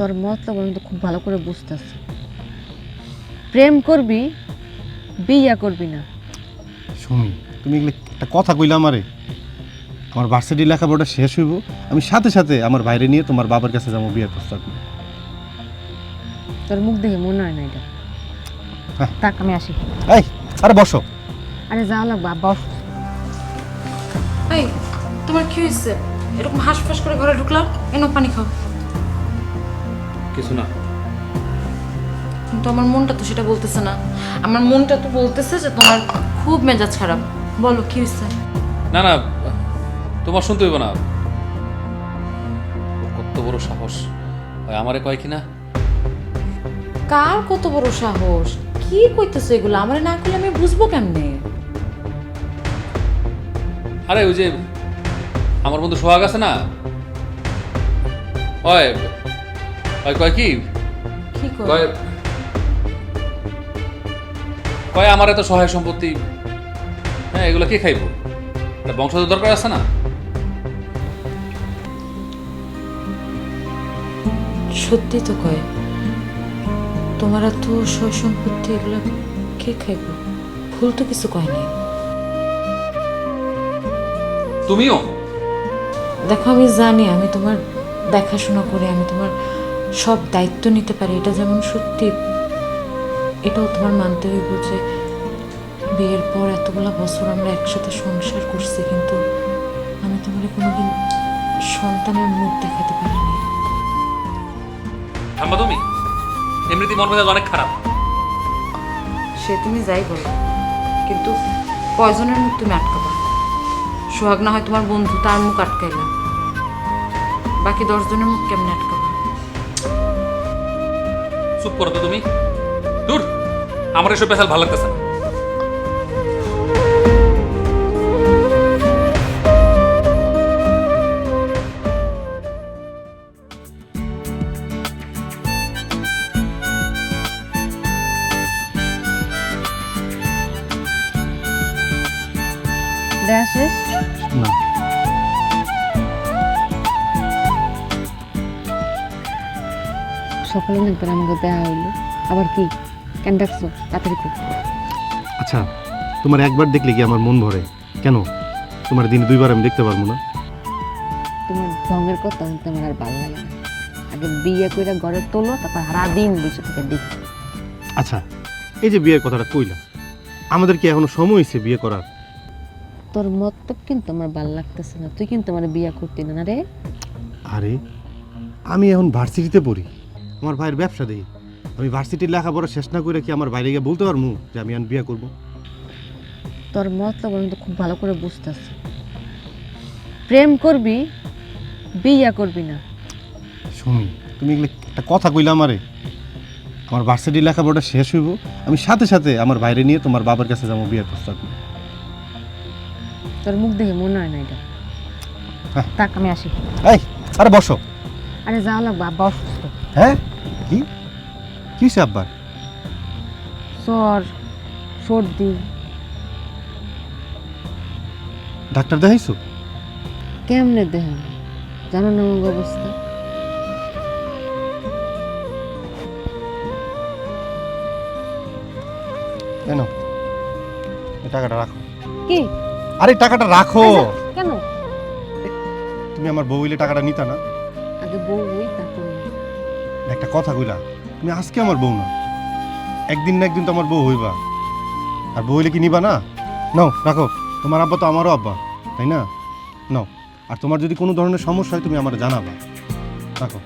তোর মতলব আমি তো খুব ভালো করে বুঝতেছি। প্রেম করবি বিয়া করবি না। শুনি তুমি এগুলো একটা কথা কইলা আমারে। আমার ভার্সিটি লেখাপড়া শেষ হইব আমি সাথে সাথে আমার বাইরে নিয়ে তোমার বাবার কাছে যাব বিয়ের প্রস্তাব নিয়ে। তোর মুখ দেখে মনে হয় না এটা? হ্যাঁ। তাক আমি আসি। এই আরে বসো। আরে যা লাগবে আব্বা অসুস্থ। এই তোমার কি হয়েছে এরকম হাঁসফাঁস করে ঘরে ঢুকলাম এনো পানি খাও। কিছু না। কিন্তু আমার মনটা তো সেটা বলতেছে না। আমার মনটা তো বলতেছে যে তোমার খুব মেজাজ খারাপ। বলো কি হয়েছে? না না তোমার শুনতে হইব না। কত বড় সাহস। আমারে কয় কি না কার কত বড় সাহস? কি কইতেছো এগুলো? আমারে না করলে আমি বুঝব কেমনে? আরে ওই যে আমার বন্ধু সোহাগ আছে না? ওই ওই কয় কি কয় কয় আমার এত সহায় সম্পত্তি হ্যাঁ এগুলো কে খাইব? এটা বংশধর দরকার আছে না? সত্যি তো কয় তোমার এত সয় সম্পত্তি এগুলো কে খাইব? ভুল তো কিছু কয় নাই। তুমিও? দেখো আমি জানি আমি তোমার দেখাশোনা করে আমি তোমার সব দায়িত্ব নিতে পারে এটা যেমন সত্যি এটাও তোমার মানতে হইব যে বিয়ের পর এতগুলা বছর আমরা একসাথে সংসার করছি কিন্তু আমি তোমার কোনোদিন সন্তানের মুখ দেখাতে পারিনি। তুমি? এমনিতেই মন মেজাজ অনেক খারাপ। সে তুমি যাই বলো কিন্তু কয়জনের মুখ তুমি আটকাবা। সোহাগ না হয় তোমার বন্ধু তার মুখ আটকাইলা। বাকি দশজনের মুখ কেমনে আটকাবা? চুপ করো তো তুমি। দূর আমার এসব পেশাল ভালো লাগতেছে না। দেয়া শেষ? না। সকালে একবার আমাকে দেওয়া হইল। আবার কি? কেন ডাকছো? তাড়াতাড়ি কর। আচ্ছা তোমার একবার দেখলে কি আমার মন ভরে? কেন? তোমার দিন দুইবার আমি দেখতে পারব না। তোমার ঢঙের কথা শুনতে আমার আর ভালো লাগে না। আগে বিয়ে করে ঘরে তোলো তারপর সারাদিন বসে থেকে দেখি। আচ্ছা এই যে বিয়ের কথাটা কইলা আমাদের কি এখনও সময় হয়েছে বিয়ে করার? তোর মতলব কিন্তু আমার ভালো লাগতেছে না। তুই কিন্তু আমার বিয়ে করতি না না রে? আরে আমি এখন ভার্সিটিতে পড়ি। আমার ভাইয়ের ব্যবসা দেখি। আমি ভার্সিটির লেখাপড়া শেষ না করে কি আমার বাইরে গিয়ে বলতে পারব যে আমি এখন বিয়ে করব? তোর মতলব আমি তো খুব ভালো করে বুঝতেছি। প্রেম করবি বিয়া করবি না। শুনি তুমি এগুলো একটা কথা কইলা আমারে। আমার ভার্সিটির লেখাপড়া শেষ হইব আমি সাথে সাথে আমার বাইরে নিয়ে তোমার বাবার কাছে যাব বিয়ের প্রস্তাব। তোর মুখ দেখে মনে হয় না এটা? হ্যাঁ। তাক আমি আসি। এই আরে বসো। আরে যা লাগবে আব্বা অসুস্থ। হ্যাঁ? কি? কি আব্বার জ্বর সর্দি। ডাক্তার দেখাইছো? কেমনে দেহ জানো না আমার অবস্থা? কেন টাকাটা রাখো। কি? আরে টাকাটা রাখো। কেন? তুমি আমার বউ হইলে টাকাটা নিতা না। আগে বউ ওই তারপর। একটা কথা কইলা, তুমি আজকে আমার বউ না। একদিন না একদিন তো আমার বউ হইবা। আর বউ হইলে কি নিবা না? নাও, রাখো। তোমার আব্বা তো আমারও আব্বা, তাই না? নাও। আর তোমার যদি কোনো ধরনের সমস্যা হয়, তুমি আমার জানাবা। রাখো।